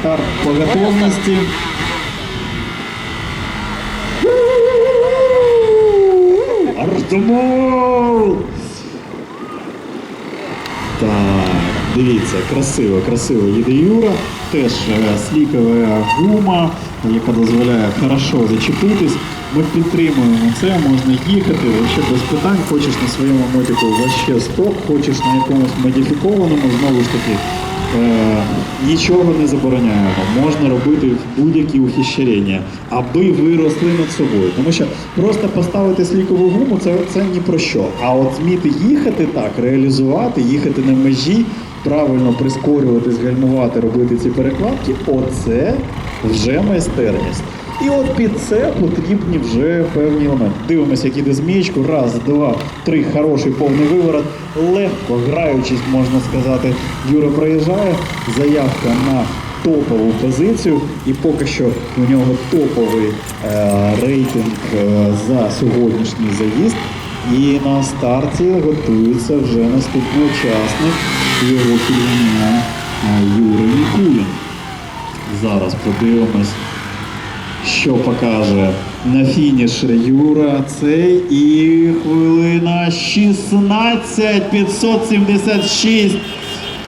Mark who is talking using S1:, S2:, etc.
S1: Старт по готовности. Артемол! Так, дивіться, красиво, красиво їде Юра. Теж е, слікова гума, яка дозволяє хорошо зачепитись. Ми підтримуємо це, можна їхати, вообще без питань. Хочеш на своєму мотику вообще стоп, хочеш на якомусь модифікованому, знову ж таки, е, нічого не забороняємо. Можна робити будь-які ухищрення, аби ви росли над собою. Тому що просто поставити слікову гуму це, це ні про що. А от зміти їхати так, реалізувати, їхати на межі, правильно прискорюватись, гальмувати, робити ці перекладки, оце вже майстерність. І от під це потрібні вже певні елементи. Дивимося, як іде змієчку. Раз, два, три, хороший повний виворот. Легко граючись, можна сказати, Юра проїжджає. Заявка на топову позицію. І поки що у нього топовий е, рейтинг е, за сьогоднішній заїзд. І на старті готується вже наступний учасник його керівня е, Юрій Нікулін. Зараз подивимось що покаже на фініш Юра. Це і хвилина 16 576